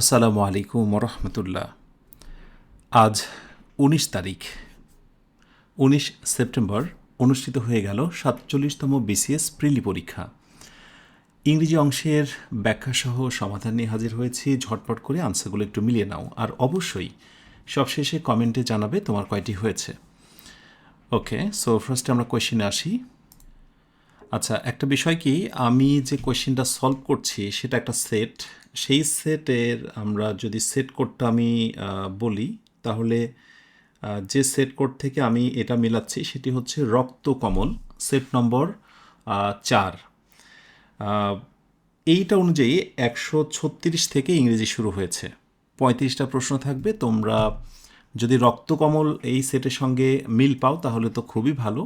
আসসালামু আলাইকুম রহমতুল্লাহ। আজ উনিশ তারিখ। উনিশ সেপ্টেম্বর অনুষ্ঠিত হয়ে গেল সাতচল্লিশতম বিসিএস প্রিলি পরীক্ষা। ইংরেজি অংশের ব্যাখ্যাসহ সমাধান নিয়ে হাজির হয়েছি। ঝটপট করে আনসারগুলো একটু মিলিয়ে নাও। আর অবশ্যই সবশেষে কমেন্টে জানাবে তোমার কয়টি হয়েছে। ওকে সো ফার্স্টে আমরা কোয়েশ্চেনে আসি। আচ্ছা একটা বিষয় কি? আমি যে কোয়েশ্চেনটা সলভ করছি, সেটা একটা সেট সেই সেটের আমরা যদি সেট কোডটা আমি বলি, তাহলে যে সেট কোড থেকে আমি এটা মেলাচ্ছি, সেটি হচ্ছে রক্ত কমল সেট নম্বর চার। এইটা অনুযায়ী একশো ছত্রিশ থেকে ইংরেজি শুরু হয়েছে। পঁয়ত্রিশটা প্রশ্ন থাকবে, তোমরা যদি রক্তকমল এই সেটের সঙ্গে মিল পাও, তাহলে তো খুবই ভালো।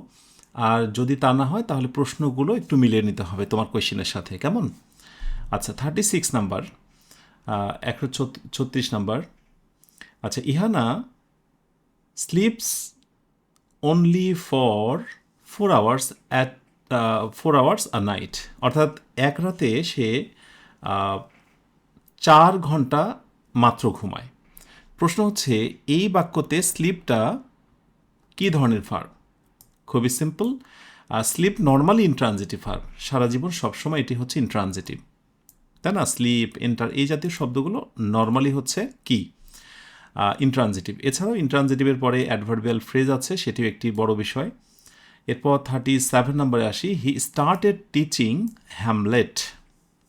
আর যদি তা না হয়, তাহলে প্রশ্নগুলো একটু মিলিয়ে নিতে হবে তোমার কোয়েশ্চেনের সাথে, কেমন? আচ্ছা থার্টি সিক্স নাম্বার একশো ছত্রিশ নাম্বার আচ্ছা ইহানা sleeps only for four hours at four hours a night অর্থাৎ এক রাতে সে চার ঘণ্টা মাত্র ঘুমায়। প্রশ্ন হচ্ছে, এই বাক্যতে স্লিপটা কী ধরনের ভার্ব খুবই সিম্পল আর স্লিপ নর্মালি ইনট্রানজিটিভ ভার্ব সারা জীবন সবসময় এটি হচ্ছে ইনট্রানজিটিভ তাই না? স্লিপ এন্টার এই জাতীয় শব্দগুলো নর্মালি হচ্ছে কি? ইনট্রানজিটিভ এছাড়াও ইনট্রানজিটিভের পরে অ্যাডভার্বিয়াল ফ্রেজ আছে, সেটিও একটি বড় বিষয়। এরপর থার্টি সেভেন নম্বরে আসি। হি স্টার্টেড টিচিং হ্যামলেট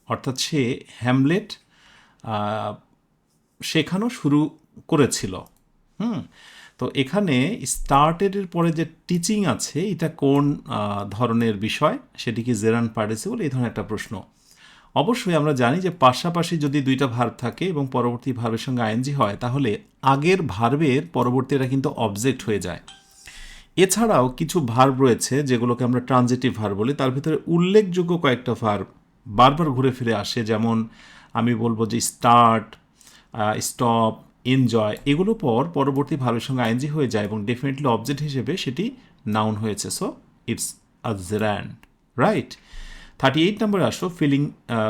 অর্থাৎ সে হ্যামলেট শেখানো শুরু করেছিল। হুম? তো এখানে স্টার্টেডের পরে যে টিচিং আছে, এটা কোন ধরনের বিষয়? সেটি কি জেরান পার্টিসিপল এই ধরনের একটা প্রশ্ন। অবশ্যই আমরা জানি যে পাশাপাশি যদি দুইটা ভার্ব থাকে এবং পরবর্তী ভার্বের সঙ্গে আইএনজি হয়, তাহলে আগের ভার্বের পরবর্তীটা কিন্তু অবজেক্ট হয়ে যায়। এছাড়াও কিছু ভার্ব রয়েছে, যেগুলোকে আমরা ট্রানজিটিভ ভার্ব বলি। তার ভিতরে উল্লেখযোগ্য কয়েকটা ভার্ব বারবার ঘুরে ফিরে আসে। যেমন আমি বলব যে স্টার্ট স্টপ এনজয় এগুলো পর পরবর্তী ভার্বের সঙ্গে আইএনজি হয়ে যায় এবং ডেফিনেটলি অবজেক্ট হিসেবে সেটি নাউন হয়েছে। So it's a gerund right thirty eight number আসো filling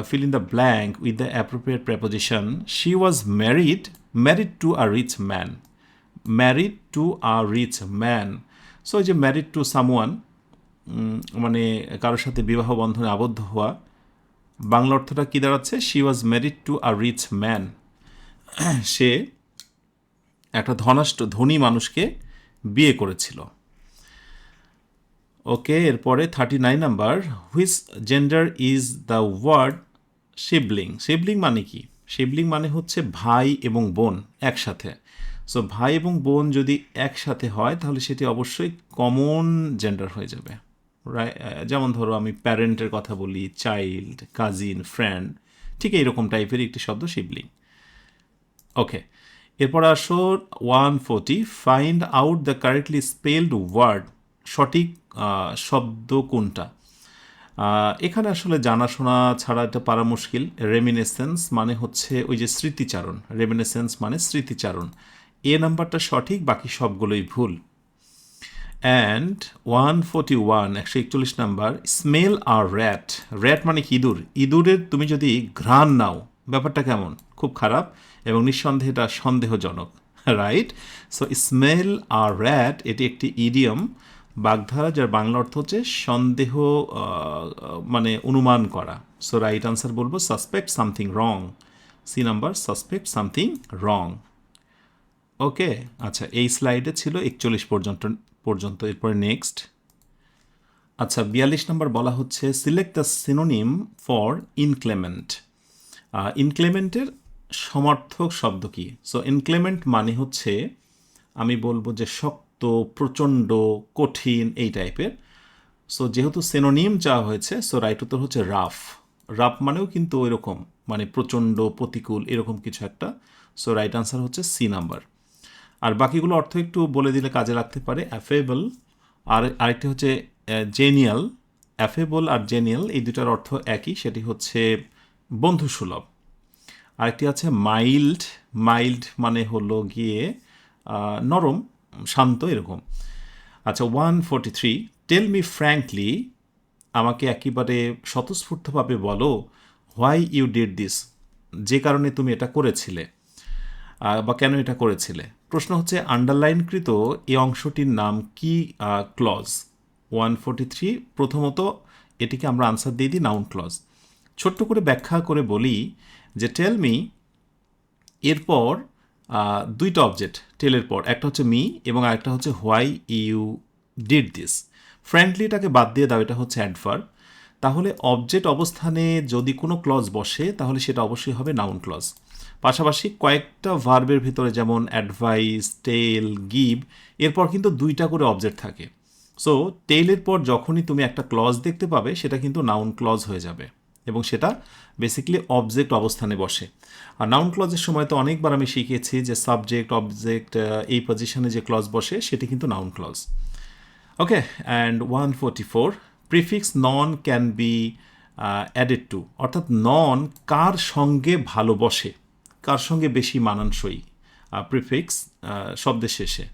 fill in the blank with the appropriate preposition she was married married to a rich man married to a rich man so যে married to someone মানে কারোর সাথে বিবাহ বন্ধনে আবদ্ধ হওয়া, বাংলা অর্থটা কী দাঁড়াচ্ছে? She was married to a rich man সে একটা ধনাষ্ট ধনী মানুষকে বিয়ে করেছিল। ওকে, এরপরে thirty nine number which gender is the word Shivling Shivling মানে কি? শিবলিং মানে হচ্ছে ভাই এবং বোন একসাথে। সো ভাই এবং বোন যদি একসাথে হয়, তাহলে সেটি অবশ্যই কমন জেন্ডার হয়ে যাবে। যেমন ধরো আমি প্যারেন্টের কথা বলি চাইল্ড কাজিন ফ্রেন্ড ঠিক এইরকম টাইপের একটি শব্দ শিবলিং ওকে এরপর আসো one forty find out the correctly spelled word সঠিক শব্দ কোনটা। এখানে আসলে জানাশোনা ছাড়া এটা পারা মুশকিল। রেমিনেসেন্স মানে হচ্ছে ওই যে স্মৃতিচারণ। রেমিনেসেন্স মানে স্মৃতিচারণ। এ নাম্বারটা সঠিক, বাকি সবগুলোই ভুল। অ্যান্ড ওয়ান ফোর্টি ওয়ান একশো একচল্লিশ number smell a rat rat মানে ইঁদুর। ইঁদুরের তুমি যদি ঘ্রাণ নাও, ব্যাপারটা কেমন? খুব খারাপ। এবং নিঃসন্দেহে এটা সন্দেহজনক right so smell a rat এটি একটি ইডিয়ম বাগধারা, যার বাংলা অর্থ হচ্ছে সন্দেহ মানে অনুমান করা। সো রাইট আনসার বলব suspect something wrong C number suspect something wrong okay আচ্ছা এই স্লাইডে ছিল একচল্লিশ পর্যন্ত পর্যন্ত। এরপরে নেক্সট আচ্ছা বিয়াল্লিশ নম্বর বলা হচ্ছে select the synonym for inclement ইনক্লেমেন্টের সমর্থক শব্দ কি? সো ইনক্লেমেন্ট মানে হচ্ছে, আমি বলব যে শক্ত, প্রচণ্ড, কঠিন এই টাইপের। সো যেহেতু সেনোনিম চাওয়া হয়েছে সো রাইট উত্তর হচ্ছে রাফ রাফ মানেও কিন্তু ওইরকম মানে প্রচণ্ড, প্রতিকূল, এরকম কিছু একটা। সো রাইট আনসার হচ্ছে সি নাম্বার আর বাকিগুলো অর্থ একটু বলে দিলে কাজে লাগতে পারে। অ্যাফেবল আর আরেকটি হচ্ছে জেনিয়াল অ্যাফেবল আর জেনিয়াল এই দুটার অর্থ একই, সেটি হচ্ছে বন্ধুসুলভ। আরেকটি আছে মাইল্ড মাইল্ড মানে হলো গিয়ে নরম, শান্ত এরকম। আচ্ছা one forty three, tell me frankly, আমাকে একেবারে স্বতঃস্ফূর্তভাবে বলো, হোয়াই ইউ ডিড দিস? যে কারণে তুমি এটা করেছিলে বা কেন এটা করেছিলে? প্রশ্ন হচ্ছে, আন্ডারলাইনকৃত এই অংশটির নাম কি ক্লজ? ওয়ান ফোর্টি থ্রি, প্রথমত এটিকে আমরা আনসার দিয়ে দিই, নাউন ক্লজ। ছোট্ট করে ব্যাখ্যা করে বলি যে টেল মি এরপর দুইটা অবজেক্ট টেলের পর, একটা হচ্ছে মি এবং আরেকটা হচ্ছে হোয়াই ইউ ডিড দিস ফ্রেন্ডলিটাকে বাদ দিয়ে দাও, এটা হচ্ছে অ্যাডভার তাহলে অবজেক্ট অবস্থানে যদি কোনো ক্লজ বসে, তাহলে সেটা অবশ্যই হবে নাউন ক্লজ পাশাপাশি কয়েকটা ভার্বের ভিতরে যেমন অ্যাডভাইস টেল গিভ এরপর কিন্তু দুইটা করে অবজেক্ট থাকে। সো টেলের পর যখনই তুমি একটা ক্লজ দেখতে পাবে, সেটা কিন্তু নাউন ক্লজ হয়ে যাবে। এবং সেটা বেসিক্যালি অবজেক্ট অবস্থানে বসে। আর নাউন ক্লজের সময় তো অনেকবার আমি শিখেছি যে সাবজেক্ট অবজেক্ট এই পজিশনে যে ক্লজ বসে, সেটি কিন্তু noun clause okay and one forty four prefix non can be added to অর্থাৎ নন কার সঙ্গে ভালো বসে, কার সঙ্গে বেশি মানানসই প্রিফিক্স শব্দের শেষে।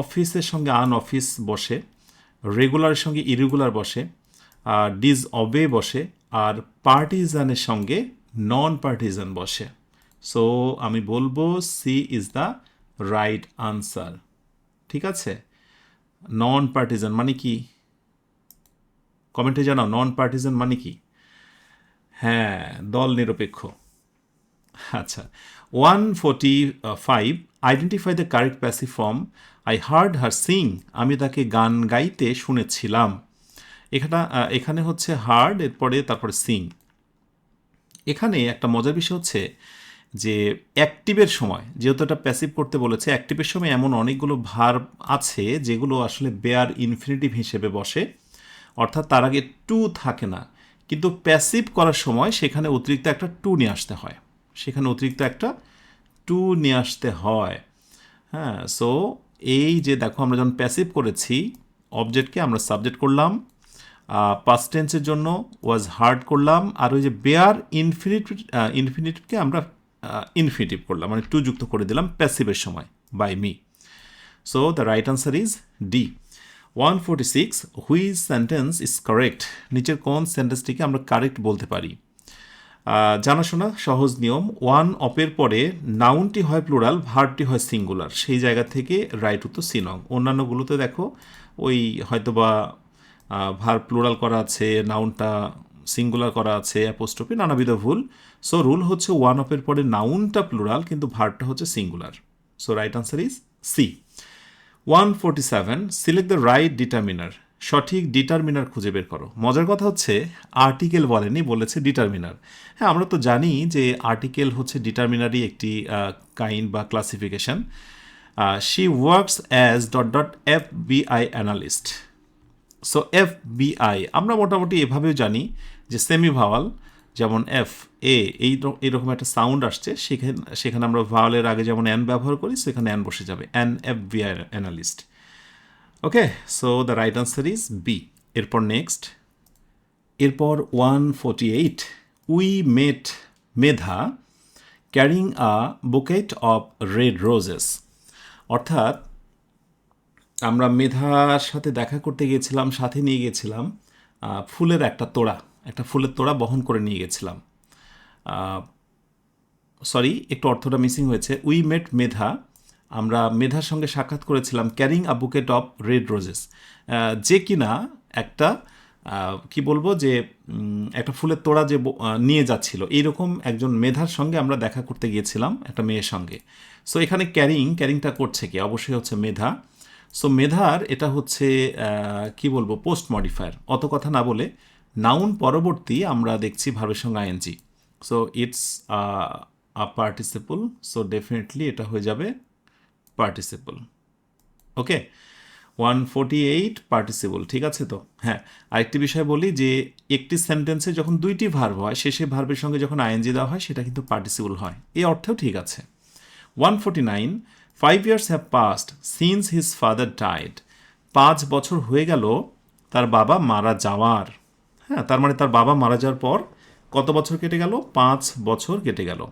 অফিসের সঙ্গে আন অফিস বসে রেগুলারের সঙ্গে ইরেগুলার বসে ডিজ অবে বসে আর পার্টিজানের সঙ্গে নন পার্টিজান বসে। সো আমি বলব C is the right answer ঠিক আছে? নন পার্টিজান মানে কি? কমেন্টে জানাও নন পার্টিজান মানে কি? হ্যাঁ দল নিরপেক্ষ। আচ্ছা one forty five identify the correct passive form I heard her sing আমি তাকে গান গাইতে শুনেছিলাম। এখানে এখানে হচ্ছে হার্ড এরপরে তারপরে সিং এখানে একটা মজার বিষয় হচ্ছে যে অ্যাক্টিভের সময়, যেহেতু এটা প্যাসিভ করতে বলেছে অ্যাক্টিভের সময় এমন অনেকগুলো ভার আছে যেগুলো আসলে বেয়ার ইনফিনিটিভ হিসেবে বসে। অর্থাৎ তার আগে টু থাকে না। কিন্তু প্যাসিভ করার সময় সেখানে অতিরিক্ত একটা টু নিয়ে আসতে হয়। সেখানে অতিরিক্ত একটা টু নিয়ে আসতে হয়। হ্যাঁ সো এই যে দেখো আমরা যখন প্যাসিভ করেছি অবজেক্টকে আমরা সাবজেক্ট করলাম পাস্ট টেন্সের জন্য ওয়াজ হার্ড করলাম, আর ওই যে বেয়ার ইনফিনিটিভ ইনফিনিটিভকে আমরা ইনফিনিটিভ করলাম মানে টু যুক্ত করে দিলাম প্যাসিভের সময় by me so the right answer is D one forty six whose sentence is correct নিচের কোন সেন্টেন্সটিকে আমরা কারেক্ট বলতে পারি? জানাশোনা সহজ নিয়ম ওয়ান অপের পরে নাউনটি হয় প্লুরাল ভার্বটি হয় সিঙ্গুলার সেই জায়গা থেকে রাইট উত্তর সিনং অন্যান্যগুলোতে দেখো, ওই হয়তোবা ভার প্লোরাল করা আছে নাউনটা সিঙ্গুলার করা আছে অ্যাপোস্ট্রফি নানাবিধ ভুল। সো রুল হচ্ছে ওয়ান অফের পরে নাউনটা প্লুরাল কিন্তু ভার্বটা হচ্ছে singular so right answer is C one forty seven select the right determiner সঠিক ডিটারমিনার খুঁজে বের করো। মজার কথা হচ্ছে আর্টিকেল বলেনি, বলেছে ডিটারমিনার হ্যাঁ আমরা তো জানি যে আর্টিকেল হচ্ছে ডিটারমিনারই একটি কাইন্ড বা classification she works as dot dot F BI analyst so F BI আমরা মোটামুটি এভাবেও জানি যে সেমি ভাওয়াল যেমন এফ এ এই এইরকম একটা সাউন্ড আসছে, সেখানে সেখানে আমরা ভাওয়ালের আগে যেমন অ্যান ব্যবহার করি, সেখানে অ্যান বসে যাবে। An F BI analyst okay so the right answer is B এরপর নেক্সট এরপর one forty eight we met Medha carrying a bouquet of red roses অর্থাৎ আমরা মেধার সাথে দেখা করতে গিয়েছিলাম, সাথে নিয়ে গিয়েছিলাম ফুলের একটা তোড়া, একটা ফুলের তোড়া বহন করে নিয়ে গেছিলাম সরি একটু অর্থটা মিসিং হয়েছে। উই মেট মেধা আমরা মেধার সঙ্গে সাক্ষাৎ করেছিলাম carrying a bouquet of red roses. যে কিনা একটা কি বলব যে একটা ফুলের তোড়া যে নিয়ে যাচ্ছিল। এইরকম একজন মেধার সঙ্গে আমরা দেখা করতে গিয়েছিলাম একটা মেয়ের সঙ্গে। সো এখানে ক্যারিং, ক্যারিংটা করছে কি? অবশ্যই হচ্ছে মেধা। সো মেধার এটা হচ্ছে কি বলব পোস্ট মডিফায়ার অত কথা না বলে নাউন পরবর্তী আমরা দেখছি ভার্বের সঙ্গে ING so it's a participle so definitely এটা হয়ে যাবে participle okay one forty eight participle ঠিক আছে তো? হ্যাঁ আরেকটি বিষয় বলি যে, একটি সেন্টেন্সে যখন দুইটি ভার্ব হয়, শেষে ভার্বের সঙ্গে যখন আইএনজি দেওয়া হয়, সেটা কিন্তু পার্টিসিপল হয়। এই অর্থেও ঠিক আছে। One forty nine five years have passed since his father died পাঁচ বছর হয়ে গেল তার বাবা মারা যাওয়ার। হ্যাঁ তার মানে তার বাবা মারা যাওয়ার পর কত বছর কেটে গেল? পাঁচ বছর কেটে গেল।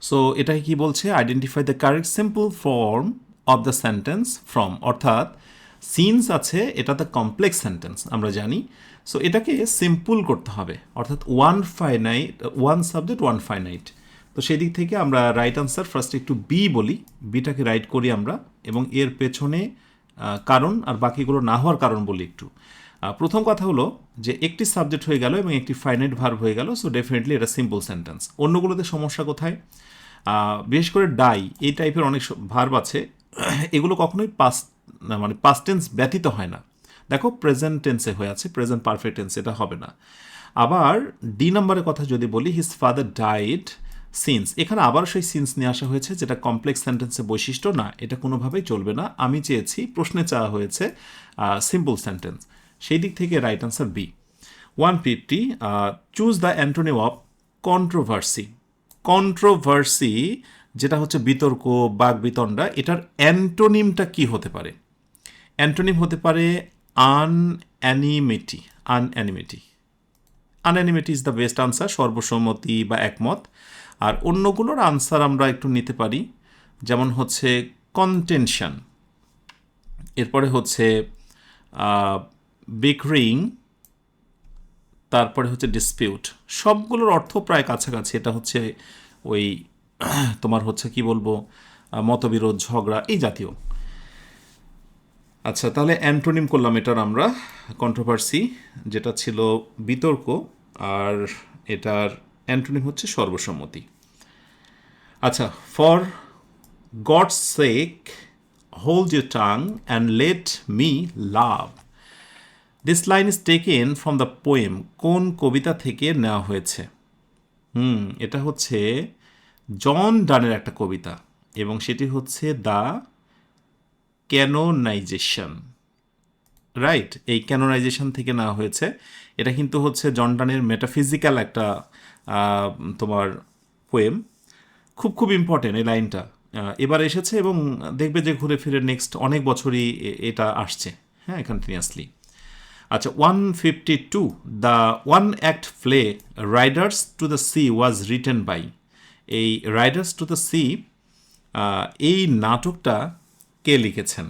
সো এটাকে কি বলছে? Identify the correct simple form of the sentence from অর্থাৎ সিনস আছে, এটা এটাতে কমপ্লেক্স সেন্টেন্স আমরা জানি। সো এটাকে সিম্পল করতে হবে। অর্থাৎ one finite one subject one finite তো সেই দিক থেকে আমরা রাইট আনসার ফার্স্ট একটু বি বলি। বিটাকে রাইট করি আমরা এবং এর পেছনে কারণ আর বাকিগুলো না হওয়ার কারণ বলি একটু। প্রথম কথা হলো যে একটি সাবজেক্ট হয়ে গেল এবং একটি ফাইনাইট ভার্ব হয়ে গেল সো ডেফিনেটলি এটা সিম্পল সেন্টেন্স অন্যগুলোতে সমস্যা কোথায়? বিশেষ করে ডাই এই টাইপের অনেক ভার্ব আছে। এগুলো কখনোই পাস মানে পাস্ট টেন্স ব্যতীত হয় না। দেখো প্রেজেন্ট টেন্সে হয়ে আছে প্রেজেন্ট পারফেক্ট টেন্স এটা হবে না। আবার ডি নাম্বারের কথা যদি বলি হিজ ফাদার ডাইড সিন্স। এখানে আবার সেই সিন্স নিয়ে আসা হয়েছে, যেটা কমপ্লেক্স সেন্টেন্সের বৈশিষ্ট্য। না, এটা কোনোভাবেই চলবে না। আমি চেয়েছি প্রশ্নে চাওয়া হয়েছে সিম্পল সেন্টেন্স সেই দিক থেকে right answer B one fifty choose the antonym of controversy controversy যেটা হচ্ছে বিতর্ক, বাক বিতণ্ডা, এটার অ্যান্টোনিমটা কি হতে পারে? অ্যান্টোনিম হতে পারে unanimity unanimity unanimity is the best answer সর্বসম্মতি বা একমত। আর অন্যগুলোর আনসার আমরা একটু নিতে পারি, যেমন হচ্ছে কন্টেনশন এরপরে হচ্ছে বিক্রিং তারপরে হচ্ছে ডিসপিউট সবগুলোর অর্থ প্রায় কাছাকাছি। এটা হচ্ছে ওই তোমার হচ্ছে কি বলব মতবিরোধ, ঝগড়া, এই জাতীয়। আচ্ছা তাহলে অ্যান্টোনিম করলাম এটার আমরা কন্ট্রোভার্সি যেটা ছিল বিতর্ক, আর এটার অ্যান্টোনিম হচ্ছে সর্বসম্মতি। আচ্ছা for God's sake hold your tongue and let me love this line is taken from the poem কোন কবিতা থেকে নেওয়া হয়েছে? হুম, এটা হচ্ছে জন ডানের একটা কবিতা এবং সেটি হচ্ছে দ্য ক্যানোনাইজেশন রাইট এই ক্যানোনাইজেশন থেকে নেওয়া হয়েছে। এটা কিন্তু হচ্ছে জন ডানের মেটাফিজিক্যাল একটা তোমার পোয়েম খুব খুব ইম্পর্টেন্ট এই লাইনটা। এবার এসেছে এবং দেখবে যে ঘুরে ফিরে নেক্সট অনেক বছরই এটা আসছে। হ্যাঁ কন্টিনিউয়াসলি আচ্ছা one fifty two the one act play riders to the sea was written by এই রাইডার্স টু দ্য সি এই নাটকটা কে লিখেছেন?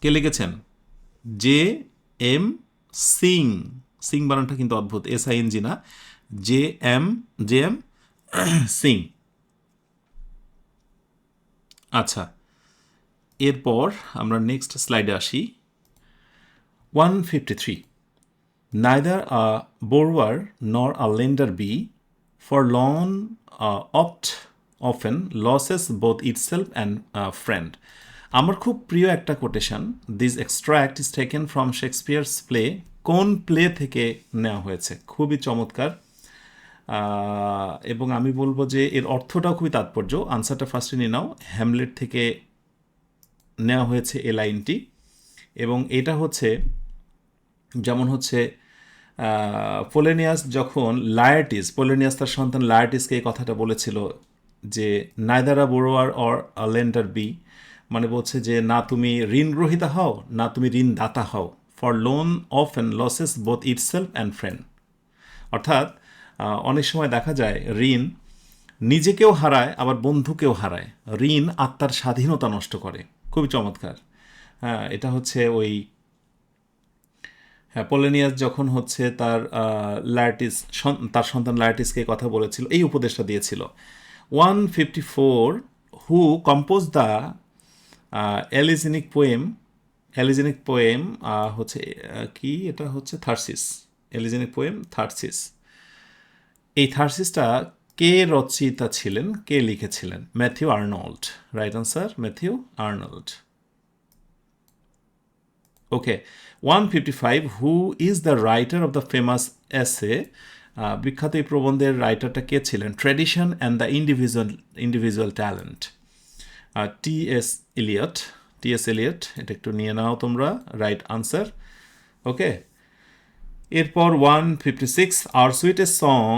কে লিখেছেন? জে এম সিং সিং বানানটা কিন্তু অদ্ভুত এস আই এন জি না J M J M Synge. আচ্ছা এরপর আমরা নেক্সট স্লাইডে আসি। One fifty three a borrower nor a lender be, for loan uh, opt often losses both itself and uh, আমার খুব প্রিয় একটা quotation this extract is taken from Shakespeare's play কোন প্লে থেকে নেওয়া হয়েছে? খুবই চমৎকার। এবং আমি বলব যে এর অর্থটাও খুবই তাৎপর্য। আনসারটা ফার্স্টে নিয়ে নাও। হ্যামলেট থেকে নেওয়া হয়েছে এ লাইনটি। এবং এটা হচ্ছে, যেমন হচ্ছে পোলেনিয়াস যখন লায়াটিস, পোলেনিয়াস তার সন্তান লায়াটিসকে এই কথাটা বলেছিল যে neither a borrower nor lender be মানে বলছে যে, না তুমি ঋণ গ্রহিতা হও, না তুমি ঋণদাতা হও। For loan of and losses both itself and friend অর্থাৎ অনেক সময় দেখা যায় ঋণ নিজেকেও হারায়, আবার বন্ধুকেও হারায়। ঋণ আত্মার স্বাধীনতা নষ্ট করে। খুবই চমৎকার। হ্যাঁ এটা হচ্ছে ওই হ্যাঁ পোলেনিয়াস যখন হচ্ছে তার লায়াটিস তার সন্তান লায়াটিসকে কথা বলেছিল, এই উপদেশটা দিয়েছিল। One fifty four who compose the elegiac poem elegiac poem হচ্ছে কি? এটা হচ্ছে থার্সিস। এলিজেনিক poem Thyrsis. এই থার্সিসটা কে রচয়িতা ছিলেন? কে লিখেছিলেন? Matthew Arnold. Right answer Matthew Arnold. Okay, 155 who is the writer of the famous essay ah, বিখ্যাত এই প্রবন্ধের রাইটারটা কে ছিলেন? Tradition and the individual individual talent. T S Eliot T S Eliot এটা একটু নিয়ে নাও তোমরা রাইট আনসার ওকে এরপর one fifty six our sweetest song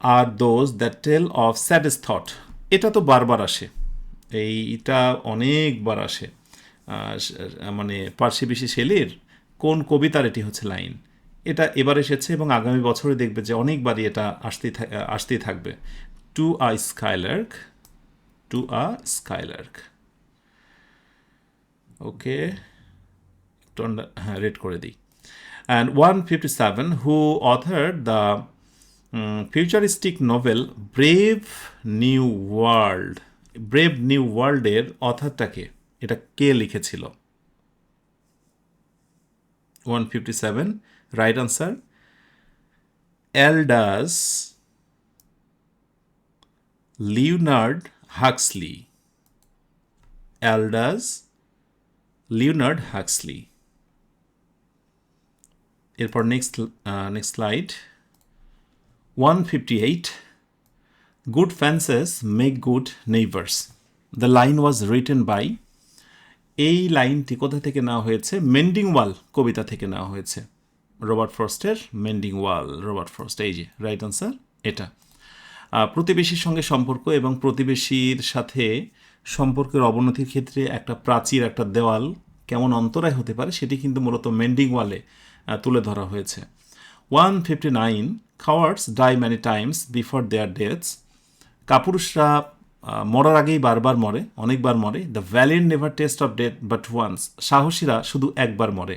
are those that tell of saddest thought এটা তো বারবার আসে। এইটা অনেকবার আসে। মানে পার্সি বিশি শেলির কোন কবিতার এটি হচ্ছে লাইন। এটা এবার এসেছে এবং আগামী বছরে দেখবে যে অনেকবারই এটা আসতেই আসতেই থাকবে। To a skylark to a skylark okay, একটু হ্যাঁ রেড করে দিই। And one fifty seven who author the futuristic novel brave new world brave new ওয়ার্ল্ডের অথারটাকে এটা কে লিখেছিল? One fifty seven right answer Aldous Leonard Huxley Aldous Leonard Huxley. এরপর next next slide. One fifty eight, good fences make good neighbours. The line was written by, এই লাইনটি কোথা থেকে নেওয়া হয়েছে? মেন্ডিং ওয়াল কবিতা থেকে নেওয়া হয়েছে। রবার্ট ফ্রস্টের মেন্ডিং ওয়াল রবার্ট ফ্রস্ট, এই যে, রাইট আনসার, এটা। প্রতিবেশীর সঙ্গে সম্পর্ক এবং প্রতিবেশীর সাথে সম্পর্কের অবনতির ক্ষেত্রে একটা প্রাচীর, একটা দেওয়াল কেমন অন্তরায় হতে পারে সেটি কিন্তু মূলত মেন্ডিং ওয়ালে তুলে ধরা হয়েছে। One fifty nine cowards die many times before their deaths কাপুরুষরা মরার আগেই বারবার মরে, অনেকবার মরে। The valiant never taste of death but once সাহসীরা শুধু একবার মরে।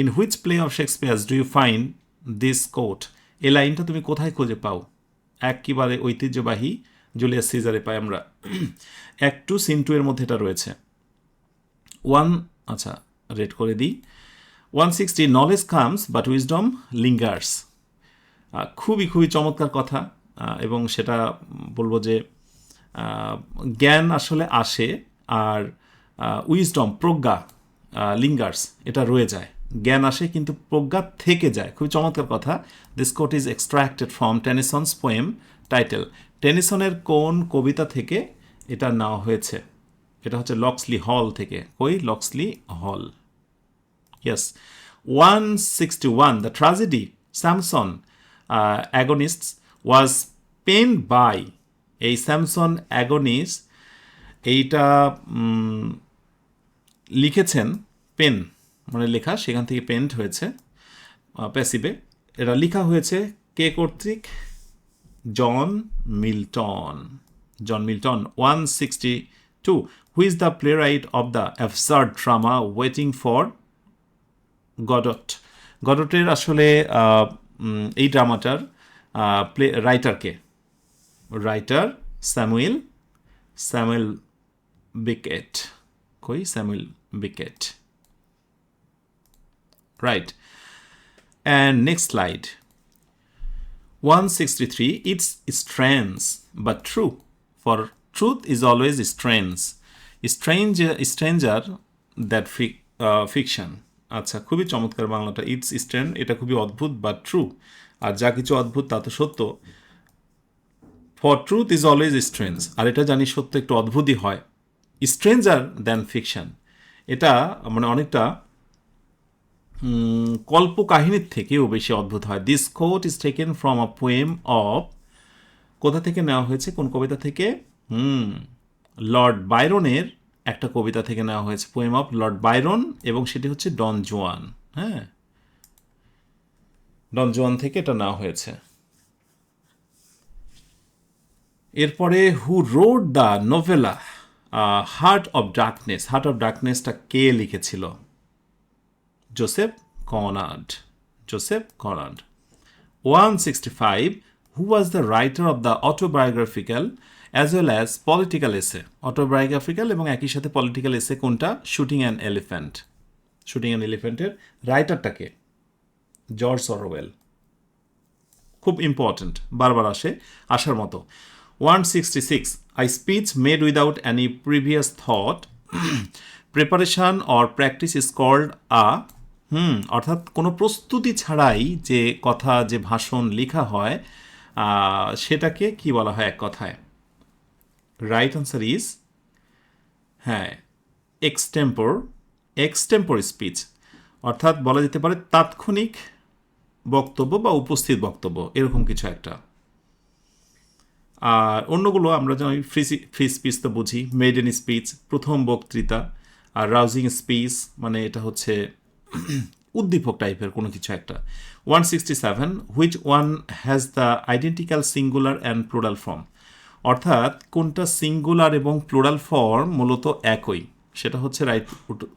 In which play of Shakespeare's do you find this quote এ লাইনটা তুমি কোথায় খুঁজে পাও? একেবারে ঐতিহ্যবাহী জুলিয়াস সিজারে পাই আমরা। এক টু সিন টু এর মধ্যে এটা রয়েছে। ওয়ান আচ্ছা রেড করে দিই। One sixty knowledge comes but wisdom lingers খুবই খুবই চমৎকার কথা এবং সেটা বলব যে জ্ঞান আসলে আসে আর উইজডম প্রজ্ঞা লিঙ্গার্স এটা রয়ে যায়। জ্ঞান আসে কিন্তু প্রজ্ঞা থেকে যায়। খুবই চমৎকার কথা। This quote is extracted from Tennyson's poem title টেনিসনের কোন কবিতা থেকে এটা নেওয়া হয়েছে? এটা হচ্ছে লক্সলি হল থেকে। কই? লক্সলি হল। Yes. 161. The tragedy Samson uh, agonists was penned by এই স্যামসন অ্যাগনিস এইটা লিখেছেন পেন মানে লেখা সেখান থেকে পেন্ট হয়েছে প্যাসিভে এটা লেখা হয়েছে কে কর্তৃক? John Milton John Milton one sixty two who's the playwright of the absurd drama waiting for Godot গডটের আসলে এই ড্রামাটার প্লে রাইটারকে রাইটার স্যামুয়েল স্যামুয়েল বিকেট কই? Samuel Beckett right and next slide 163 it's strange, but true. For truth is always strange. Stranger stranger that fiction. আচ্ছা খুবই চমৎকার বাংলাটা। It's strain এটা খুবই অদ্ভুত বা ট্রু আর যা কিছু অদ্ভুত, তা তো সত্য। For truth is always strange আর এটা জানি সত্য একটু অদ্ভুতই হয়। স্ট্রেঞ্জার দ্যান ফিকশন এটা মানে অনেকটা কল্পকাহিনীর থেকেও বেশি অদ্ভুত হয়। This quote is taken from a poem of কোথা থেকে নেওয়া হয়েছে? কোন কবিতা থেকে? হুম লর্ড বাইরনের একটা কবিতা থেকে নেওয়া হয়েছে পোয়েম অফ লর্ড বাইরন এবং সেটি হচ্ছে ডন জোয়ান হ্যাঁ? ডন জোয়ান থেকে এটা নেওয়া হয়েছে। এরপরে who wrote the novella heart of darkness heart of ডার্কনেসটা কে লিখেছিল? Joseph Conrad. Joseph Conrad. 165. Who was the writer of the autobiographical as well as political essay? Autobiographical এবং একই সাথে পলিটিক্যাল এসে কোনটা shooting an elephant shooting an এলিফ্যান্টের রাইটারটাকে George Orwell খুব important বারবার আসে আসার মতো one sixty six I speech made without any previous thought preparation or practice is called a hmm, অর্থাৎ কোনো প্রস্তুতি ছাড়াই যে কথা, যে ভাষণ লেখা হয় সেটাকে কি বলা হয় এক কথায়? রাইট আনসার ইজ হ্যাঁ এক্সটেম্পোর এক্সটেম্পোর স্পিচ অর্থাৎ বলা যেতে পারে তাৎক্ষণিক বক্তব্য বা উপস্থিত বক্তব্য, এরকম কিছু একটা। আর অন্যগুলো আমরা জানি ফ্রি ফ্রি স্পিচ তো বুঝি মেড ইন স্পিচ প্রথম বক্তৃতা, আর রাউজিং স্পিচ মানে এটা হচ্ছে উদ্দীপক টাইপের কোনো কিছু একটা। One sixty seven which one has the identical singular and plural form অর্থাৎ কোনটা সিঙ্গুলার এবং প্লুরাল ফর্ম মূলত একই, সেটা হচ্ছে রাইট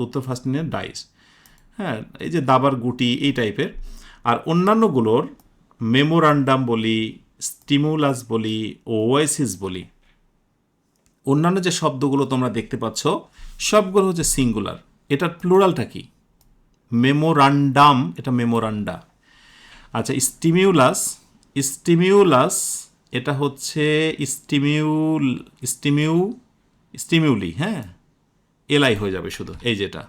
উত্তর ফার্স্ট নিয়ে ডাইস হ্যাঁ এই যে দাবার গুটি, এই টাইপের আর অন্যান্যগুলোর মেমোরান্ডাম বলি স্টিমুলাস বলি ওয়াইসিস বলি। অন্যান্য যে শব্দগুলো তোমরা দেখতে পাচ্ছ, সবগুলো হচ্ছে সিঙ্গুলার এটার প্লুরালটা কি? মেমোরান্ডাম এটা মেমোরান্ডা আচ্ছা স্টিমিউলাস স্টিমিউলাস এটা হচ্ছে স্টিমিউল স্টিমিউ স্টিমিউলি হ্যাঁ? এলাই হয়ে যাবে শুধু, এই যেটা।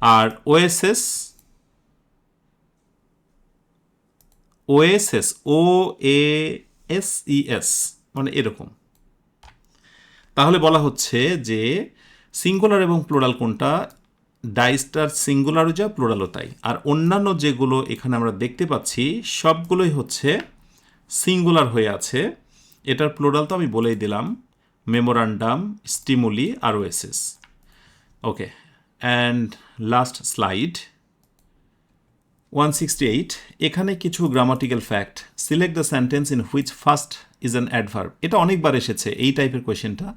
আর OSS OSS O A S E S মানে এরকম। তাহলে বলা হচ্ছে যে সিঙ্গুলার এবং প্লোরাল কোনটা ডাইস্টার সিঙ্গুলারও যা প্লোরালও তাই আর অন্যান্য যেগুলো এখানে আমরা দেখতে পাচ্ছি, সবগুলোই হচ্ছে সিঙ্গুলার হয়ে আছে। এটার প্লোরাল তো আমি বলেই দিলাম, memorandum, stimuli, R oases okay, and last slide. One sixty eight, এখানে কিছু grammatical fact. Select the sentence in which first is an adverb. এটা অনেকবার এসেছে এই টাইপের কোয়েশ্চেনটা,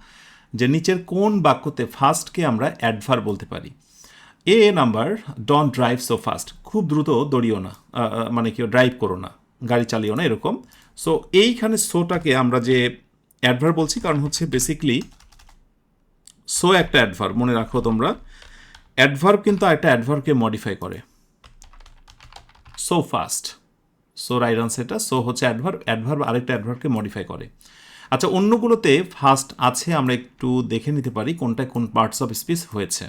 যে নিচের কোন বাক্যতে ফার্স্টকে আমরা অ্যাডভার বলতে পারি। A number don't drive so fast খুব দ্রুত দৌড়িও না মানে কি ড্রাইভ করো না, গাড়ি চালিও না, এরকম। সো এইখানে সোটাকে আমরা যে অ্যাডভার বলছি, কারণ হচ্ছে বেসিকলি সো একটা অ্যাডভার মনে রাখো তোমরা। অ্যাডভার্ব কিন্তু একটা অ্যাডভার্বকে মডিফাই করে। সো ফাস্ট সো রাইট আনসারটা সো হচ্ছে অ্যাডভার্ব অ্যাডভার্ব আরেকটা অ্যাডভার্বকে মডিফাই করে। আচ্ছা অন্যগুলোতে ফার্স্ট আছে, আমরা একটু দেখে নিতে পারি কোনটায় কোন পার্টস অফ স্পিচ হয়েছে।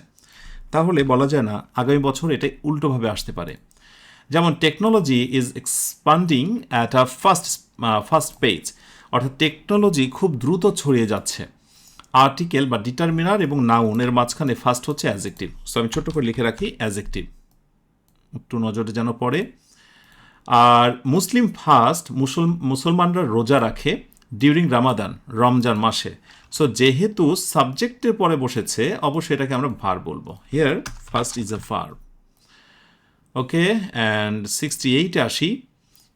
তাহলে বলা যায় না আগামী বছর এটা উল্টোভাবে আসতে পারে। যেমন technology is expanding at a fast fast page অর্থাৎ টেকনোলজি খুব দ্রুত ছড়িয়ে যাচ্ছে। আর্টিকেল বা ডিটারমিনার এবং নাউনের মাঝখানে ফার্স্ট হচ্ছে অ্যাজেক্টিভ সো আমি ছোট্ট করে লিখে রাখি অ্যাজেক্টিভ একটু নজরে যেন পড়ে। আর মুসলিম ফাস্ট মুসল মুসলমানরা রোজা রাখে। ডিউরিং রামাদান রমজান মাসে। সো যেহেতু সাবজেক্টের পরে বসেছে, অবশ্যই এটাকে আমরা ভার বলব। হিয়ার ফার্স্ট ইজ আ ভার ওকে অ্যান্ড সিক্সটি এইটে আসি।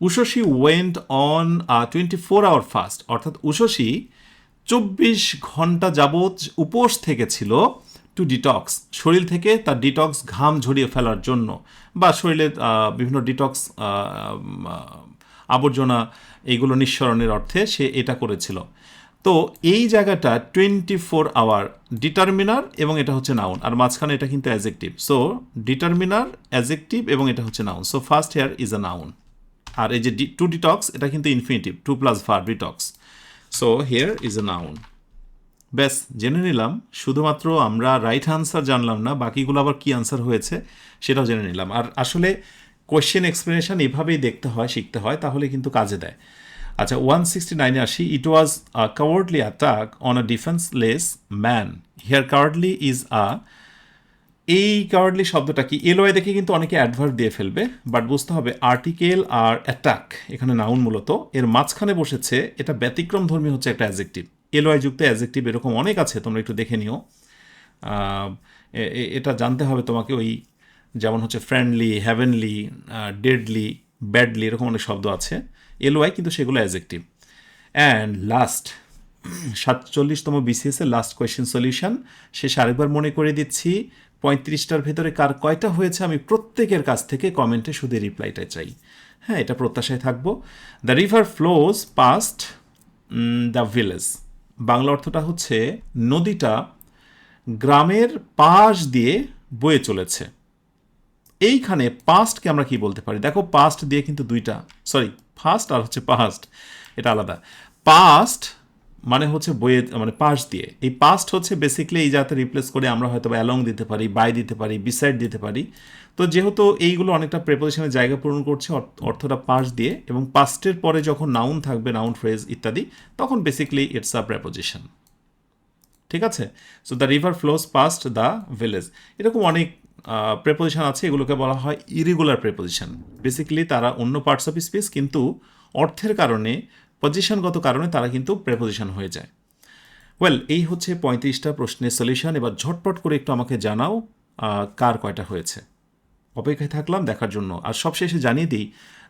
উশসী went on twenty four hour fast অর্থাৎ উশসী চব্বিশ ঘণ্টা যাবৎ উপোস থেকেছিল টু ডিটক্স শরীর থেকে তার ডিটক্স ঘাম ঝরিয়ে ফেলার জন্য। বা শরীরের বিভিন্ন ডিটক্স আবর্জনা এইগুলো নিঃসরণের অর্থে সে এটা করেছিল। তো এই জায়গাটা টোয়েন্টি ফোর আওয়ার ডিটারমিনার এবং এটা হচ্ছে নাউন আর মাঝখানে এটা কিন্তু অ্যাজেক্টিভ সো ডিটারমিনার অ্যাজেক্টিভ এবং এটা হচ্ছে noun so first here is a noun আর এই যে টু ডিটক্স এটা কিন্তু infinitive to plus verb detox so here is a noun ব্যাস, জেনে নিলাম, শুধুমাত্র আমরা রাইট আনসার জানলাম না, বাকিগুলো আবার কি আনসার হয়েছে, সেটাও জেনে নিলাম। আর আসলে কোয়েশ্চেন এক্সপ্লেনেশন এভাবেই দেখতে হয়, শিখতে হয়, তাহলে কিন্তু কাজে দেয়। আচ্ছা ওয়ান সিক্সটি নাইনে আসি। It was a cowardly attack on a defenceless man here cowardly is a এই কাওয়ার্ডলি শব্দটা কি? এলওয়াই দেখে কিন্তু অনেকে অ্যাডভার্ট দিয়ে ফেলবে বাট বুঝতে হবে আর্টিকেল আর অ্যাটাক এখানে নাউন মূলত, এর মাঝখানে বসেছে, এটা ব্যতিক্রম ধর্মী হচ্ছে একটা অ্যাজেক্টিভ এলওয়াই যুক্ত অ্যাজেক্টিভ এরকম অনেক আছে, তোমরা একটু দেখে নিও। এটা জানতে হবে তোমাকে ওই যেমন হচ্ছে ফ্রেন্ডলি হ্যাভেনলি ডেডলি ব্যাডলি এরকম অনেক শব্দ আছে। এলওয়াই কিন্তু সেগুলো অ্যাজেক্টিভ অ্যান্ড লাস্ট সাতচল্লিশতম বিসিএসের লাস্ট কোয়েশ্চেন সলিউশন শেষ আরেকবার মনে করে দিচ্ছি, পঁয়ত্রিশটার ভেতরে কার কয়টা হয়েছে আমি প্রত্যেকের কাছ থেকে কমেন্টে শুধু রিপ্লাইটা চাই। হ্যাঁ এটা প্রত্যাশায় থাকব। The river flows past the village Bangla অর্থটা হচ্ছে, নদীটা গ্রামের পাশ দিয়ে বয়ে চলেছে। এইখানে পাস্টকে আমরা কি বলতে পারি? দেখো পাস্ট দিয়ে কিন্তু দুইটা সরি ফার্স্ট আর হচ্ছে পাস্ট এটা আলাদা। পাস্ট মানে হচ্ছে বইয়ে মানে পাস দিয়ে। এই পাস্ট হচ্ছে বেসিক্যালি এই যাতে রিপ্লেস করে আমরা হয়তো অ্যালং দিতে পারি বাই দিতে পারি বিসাইড দিতে পারি। তো যেহেতু এইগুলো অনেকটা প্রেপোজিশনের জায়গা পূরণ করছে, অর্থ- অর্থটা পাস দিয়ে, এবং পাস্টের পরে যখন নাউন থাকবে নাউন ফ্রেজ ইত্যাদি, তখন বেসিক্যালি ইটস আ প্রেপোজিশন ঠিক আছে? So the river flows past the village এরকম অনেক প্রেপোজিশন আছে, এগুলোকে বলা হয় ইরেগুলার প্রেপোজিশন বেসিক্যালি তারা অন্য পার্টস অফ স্পেস কিন্তু অর্থের কারণে পজিশনগত কারণে তারা কিন্তু প্রেপোজিশন হয়ে যায়। ওয়েল এই হচ্ছে পঁয়ত্রিশটা প্রশ্নের সলিউশন এবার ঝটপট করে একটু আমাকে জানাও কার কয়টা হয়েছে। অপেক্ষায় থাকলাম, দেখার জন্য। আর সবশেষে জানিয়ে দিই,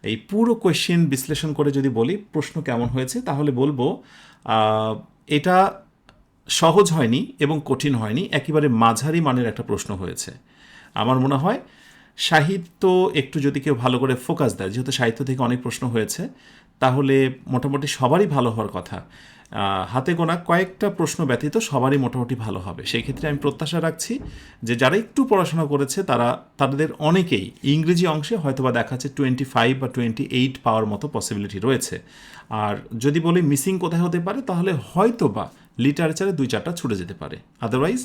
এই পুরো কোয়েশ্চেন বিশ্লেষণ করে যদি বলি, প্রশ্ন কেমন হয়েছে, তাহলে বলব এটা সহজ হয়নি এবং কঠিন হয়নি, একেবারে মাঝারি মানের একটা প্রশ্ন হয়েছে। আমার মনে হয় সাহিত্য একটু যদি কেউ ভালো করে ফোকাস দেয়, যেহেতু সাহিত্য থেকে অনেক প্রশ্ন হয়েছে, তাহলে মোটামুটি সবারই ভালো হওয়ার কথা। হাতে গোনা কয়েকটা প্রশ্ন ব্যতীত সবারই মোটামুটি ভালো হবে। সেই ক্ষেত্রে আমি প্রত্যাশা রাখছি যে যারা একটু পড়াশোনা করেছে, তারা তাদের অনেকেই ইংরেজি অংশে হয়তোবা দেখাচ্ছে টোয়েন্টি ফাইভ বা টোয়েন্টি এইট পাওয়ার মতো পসিবিলিটি রয়েছে। আর যদি বলি মিসিং কোথায় হতে পারে, তাহলে হয়তোবা লিটারেচারে দুই চারটা ছুটে যেতে পারে। আদারওয়াইজ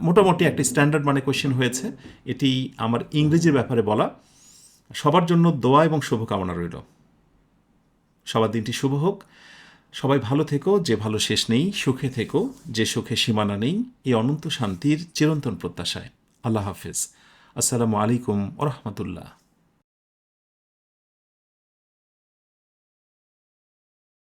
মোটামুটি একটা স্ট্যান্ডার্ড মানে কোয়েশ্চেন হয়েছে। এটি আমার ইংরেজির ব্যাপারে বলা। সবার জন্য দোয়া এবং শুভকামনা রইল। সবার দিনটি শুভ হোক। সবাই ভালো থেকো, যে ভালো শেষ নেই, সুখে থেকো, যে সুখে সীমানা নেই এই অনন্ত শান্তির চিরন্তন প্রত্যাশায়। আল্লাহ হাফেজ। আসসালামু আলাইকুম ওরহমতুল্লাহ